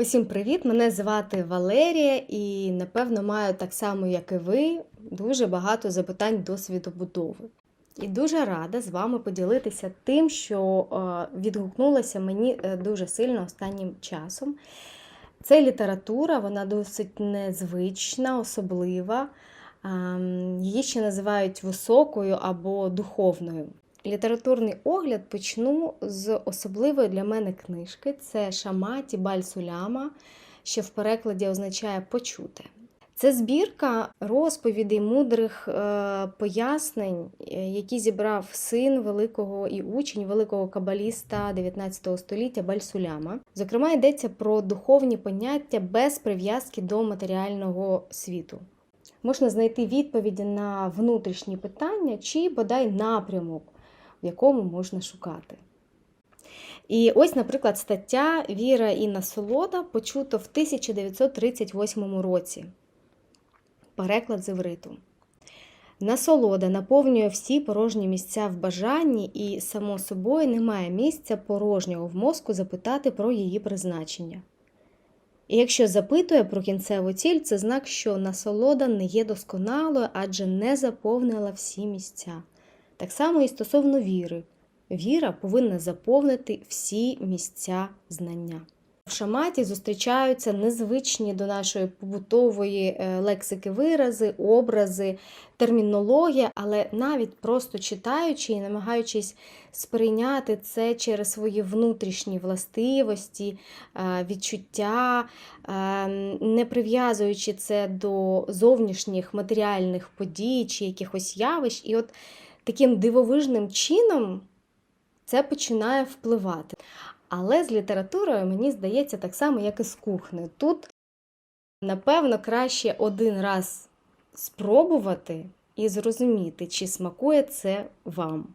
Усім привіт! Мене звати Валерія, і напевно маю так само, як і ви, дуже багато запитань до світобудови. І дуже рада з вами поділитися тим, що е, відгукнулося мені е, дуже сильно останнім часом. Це література, вона досить незвична, особлива. Її ще називають високою або духовною. Літературний огляд почну з особливої для мене книжки. Це Шаматі Баль-Суляма, що в перекладі означає почути. Це збірка розповідей мудрих е, пояснень, е, які зібрав син великого і учень великого кабаліста 19 століття Баль-Суляма. Зокрема, йдеться про духовні поняття без прив'язки до матеріального світу. Можна знайти відповіді на внутрішні питання чи бодай напрямок, в якому можна шукати. І ось, наприклад, стаття Віра і насолода почуто в 1938 році. Переклад з івриту. Насолода наповнює всі порожні місця в бажанні, і, само собою, немає місця порожнього в мозку запитати про її призначення. І якщо запитує про кінцеву ціль, це знак, що насолода не є досконалою, адже не заповнила всі місця. Так само і стосовно віри. Віра повинна заповнити всі місця знання. В шаматі зустрічаються незвичні до нашої побутової е, лексики вирази, образи, термінологія, але навіть просто читаючи і намагаючись сприйняти це через свої внутрішні властивості, е, відчуття, е, не прив'язуючи це до зовнішніх матеріальних подій чи якихось явищ. І от таким дивовижним чином це починає впливати. Але з літературою, мені здається, так само, як і з кухнею. Тут, напевно, краще один раз спробувати і зрозуміти, чи смакує це вам.